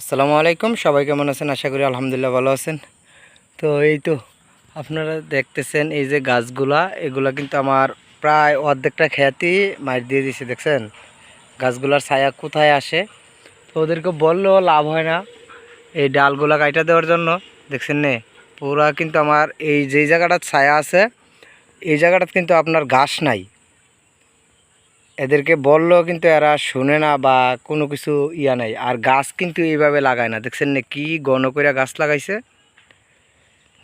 আসসালামু আলাইকুম। সবাই কেমন আছেন? আশা করি আলহামদুলিল্লাহ ভালো আছেন। তো এই তো আপনারা দেখতেছেন এই যে গাছগুলা, এগুলা কিন্তু আমার প্রায় অর্ধেকটা খ্যাতি মার দিয়ে দিছে, দেখছেন? গাছগুলার ছায়া কোথায় আসে? তো ওদেরকে বললেও লাভ হয় না এই ডালগুলা কাইটা দেওয়ার জন্য, দেখছেন নে? পুরা কিন্তু আমার এই যেই জায়গাটার ছায়া আছে, এই জায়গাটাতে কিন্তু আপনার ঘাস নাই। এদেরকে বললেও কিন্তু এরা শুনে না বা কোনো কিছু ইয়া নাই। আর গাছ কিন্তু এইভাবে লাগায় না। দেখছেন না কি ঘন কইরা গাছ লাগাইছে?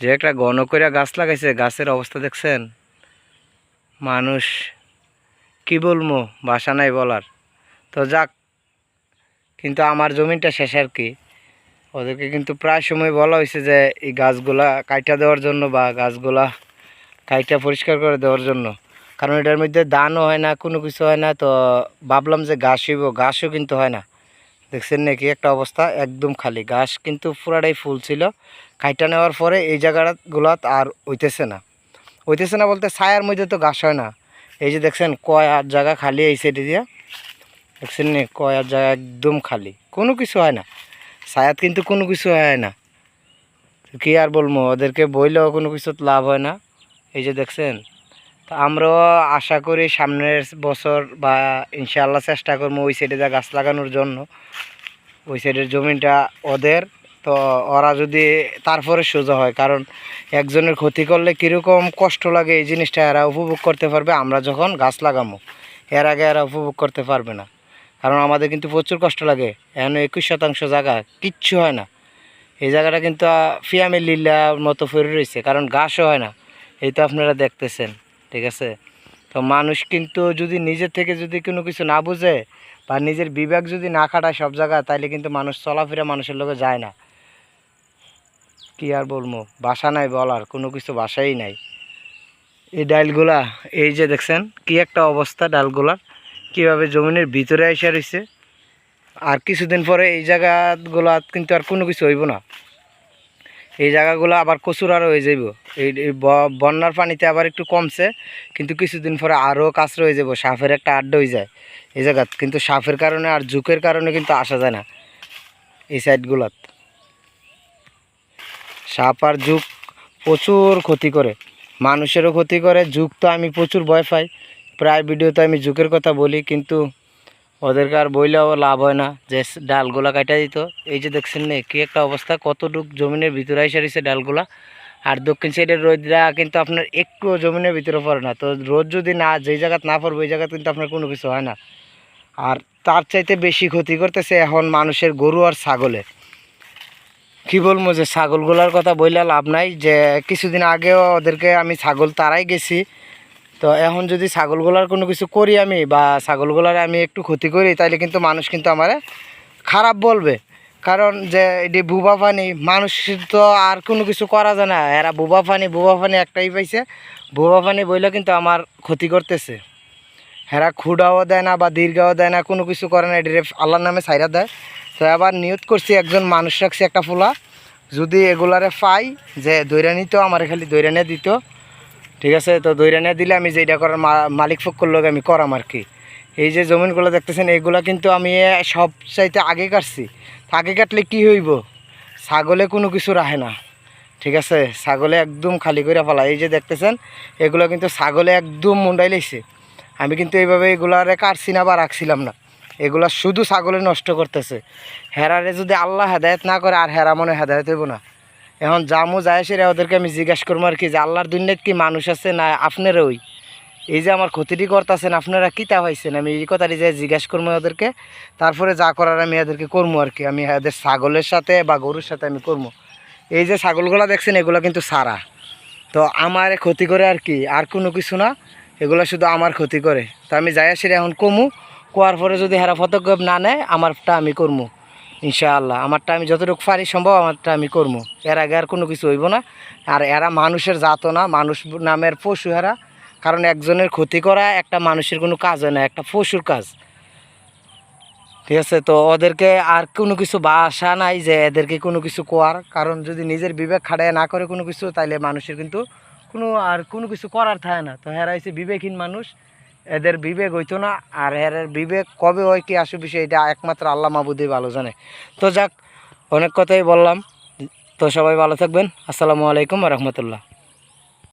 যে একটা ঘন কইরা গাছ লাগাইছে, গাছের অবস্থা দেখছেন? মানুষ, কি বলব ভাষা নাই বলার। তো যাক, কিন্তু আমার জমিটা শেষ আর কি। ওদেরকে কিন্তু প্রায় সময় বলা হয়েছে যে, এই গাছগুলা কাইটা দেওয়ার জন্য বা গাছগুলা কাইটা পরিষ্কার করে দেওয়ার জন্য। কারণ এটার মধ্যে ধানও হয় না, কোনো কিছু হয় না, তো ভাবলাম যে ঘাস হইব, ঘাসও কিন্তু হয় না। দেখছেন নাকি একটা অবস্থা, একদম খালি। ঘাস কিন্তু পুরাটাই ফুল ছিল। কাইটা নেওয়ার পরে এই জায়গাগুলাত আর হইতেছে না। হইতেছে না বলতে ছায়ার মধ্যে তো ঘাস হয় না। এই যে দেখছেন, কয় আর জায়গা খালি এই সাইডে দিয়ে। দেখছেন নি, কয় আর জায়গা একদম খালি। কোনো কিছু হয় না। ছায়াত কিন্তু কোনো কিছু হয় না। কি আর বলব, ওদেরকে বইলেও কোনো কিছু লাভ হয় না। এই যে দেখছেন তো আমরাও আশা করি সামনের বছর বা ইনশাআল্লাহ চেষ্টা করব ওই সাইডে যা গাছ লাগানোর জন্য। ওই সাইডের জমিটা ওদের। তো ওরা যদি তারপরে সোজা হয়, কারণ একজনের ক্ষতি করলে কীরকম কষ্ট লাগে এই জিনিসটা এরা উপভোগ করতে পারবে, আমরা যখন গাছ লাগামো, এর আগে এরা উপভোগ করতে পারবে না। কারণ আমাদের কিন্তু প্রচুর কষ্ট লাগে, এখন একুশ শতাংশ জায়গা, কিচ্ছু হয় না। এই জায়গাটা কিন্তু ফিয়ামে লিল্লার মতো ফেরে রয়েছে, কারণ ঘাসও হয় না। এই তো আপনারা দেখতেছেন। ঠিক আছে? তো মানুষ কিন্তু যদি নিজের থেকে যদি কোনো কিছু না বুঝে বা নিজের বিবেক যদি না খাটায় সব জায়গায়, তাইলে কিন্তু মানুষ চলাফেরা মানুষের লোকে যায় না। কি আর বলব? বাসা নাই বলার, কোনো কিছু বাসাই নাই। এই ডালগুলা, এই যে দেখছেন, কি একটা অবস্থা ডালগুলার। কীভাবে জমিনের ভিতরে এসে রয়েছে আর কিছুদিন পরে এই জায়গাগুলা কিন্তু আর কোনো কিছু হইব না। এই জায়গাগুলো আবার কচুর হয়ে যাইব। এই বন্যার পানিতে আবার একটু কমছে, কিন্তু কিছুদিন পরে আরও কাঁচরা রয়ে যাব সাপের একটা আড্ডা হয়ে যায় এই জায়গাত। কিন্তু সাপের কারণে আর ঝুঁকের কারণে কিন্তু আসা যায় না এই সাইডগুলাত। সাপ আর ঝুঁক প্রচুর ক্ষতি করে, মানুষেরও ক্ষতি করে ঝুঁক তো আমি প্রচুর ভয় পাই। প্রায় ভিডিওতে আমি ঝুঁকের কথা বলি, কিন্তু ওদেরকে আর বইলেও লাভ হয় না। যে ডালগুলা কাটা দিত, এই যে দেখছেন নে, কি একটা অবস্থা, কতটুক জমিনের ভিতরে এসে রয়েছে ডালগুলা। আর দক্ষিণ সাইডের রোদরা কিন্তু আপনার একটু জমিনের ভিতরে পড়ে না। তো রোদ যদি না, যেই জায়গাত না পড়বে, ওই জায়গাতে কিন্তু আপনার কোনো কিছু হয় না। আর তার চাইতে বেশি ক্ষতি করতেছে এখন মানুষের গরু আর ছাগলের কি বলব যে ছাগলগুলার কথা বললে লাভ নাই। যে কিছুদিন আগেও ওদেরকে আমি ছাগল তারাই গেছি। তো এখন যদি ছাগলগুলার কোনো কিছু করি আমি বা ছাগলগুলার আমি একটু ক্ষতি করি তাহলে কিন্তু মানুষ কিন্তু আমারে খারাপ বলবে। কারণ যে এটি বুবা পানি, মানুষ তো আর কোনো কিছু করা যায় না। এরা বুবা পানি বুবা পানি একটাই পাইছে। বুবা পানি বইলে কিন্তু আমার ক্ষতি করতেছে। হেরা খুঁড়াও দেয় না বা দীর্ঘাও দেয় না, কোনো কিছু করে না। এটি আল্লাহর নামে সাইরা দেয়। তো আবার নিয়ত করছি একজন মানুষ রাখছি একটা ফুলা। যদি এগুলারে পাই, যে দৈরা তো আমার খালি দৈরা নিয়ে দিত। ঠিক আছে? তো দৈরা নিয়ে দিলে আমি যেটা করার মালিক ফক্কর লোক আমি করাম আর কি এই যে জমিনগুলো দেখতেছেন, এইগুলা কিন্তু আমি সব চাইতে আগে কাটছি। আগে কাটলে কি হইব? ছাগলে কোনো কিছু রাখে না। ঠিক আছে? ছাগলে একদম খালি করে ফেলা এই যে দেখতেছেন, এগুলো কিন্তু ছাগলে একদম মুন্ডাই লেছে আমি কিন্তু এইভাবে এগুলারে কাটছি না বা রাখছিলাম না। এগুলা শুধু ছাগলে নষ্ট করতেছে। হেরারে যদি আল্লাহ হেদায়ত না করে, আর হেরা মনে হেদায়ত হইব না। এখন জামু যায় সেরা ওদেরকে আমি জিজ্ঞাসা করব আর কি যে, আল্লাহর দুনিয়াত কি মানুষ আছে না আপনারা ওই? এই যে আমার ক্ষতিটি করতেছেন, আপনারা কী তা হয়েছেন আমি এই কথাটি যে জিজ্ঞাসা করব ওদেরকে, তারপরে যা করার আমি এদেরকে করব আর কি। আমি এদের ছাগলের সাথে বা গরুর সাথে আমি করব। এই যে ছাগলগুলো দেখছেন, এগুলো কিন্তু সারা। তো আমার ক্ষতি করে আর কি, আর কোনো কিছু না, এগুলো শুধু আমার ক্ষতি করে। তো আমি যাই আসি এখন কমু, কোয়ার পরে যদি হেরা পদক্ষেপ না নেয়, আমারটা আমি করব। ইনশাআল্লাহ। আমারটা আমি যতটুকু পারি সম্ভব আমারটা আমি করব এর আগে আর কোনো কিছু হইব না। আর এরা মানুষের জাতও না, মানুষ নামের পশু এরা। কারণ একজনের ক্ষতি করা একটা মানুষের কোনো কাজ হয় না, একটা পশুর কাজ। ঠিক আছে? তো ওদেরকে আর কোনো কিছু বাসা নাই যে এদেরকে কোনো কিছু কোয়ার। কারণ যদি নিজের বিবেক খাটায় না করে কোনো কিছু, তাইলে মানুষের কিন্তু কোনো আর কোনো কিছু করার থাকে না। তো হেরা হচ্ছে বিবেকহীন মানুষ। এদের বিবেক হইতো না, আর এর বিবেক কবে হয় কি আসু বিষয়, এটা একমাত্র আল্লাহ মাবুদি ভালো জানে। তো যাক, অনেক কথাই বললাম। তো সবাই ভালো থাকবেন। আসসালামু আলাইকুম রহমতুল্লাহ।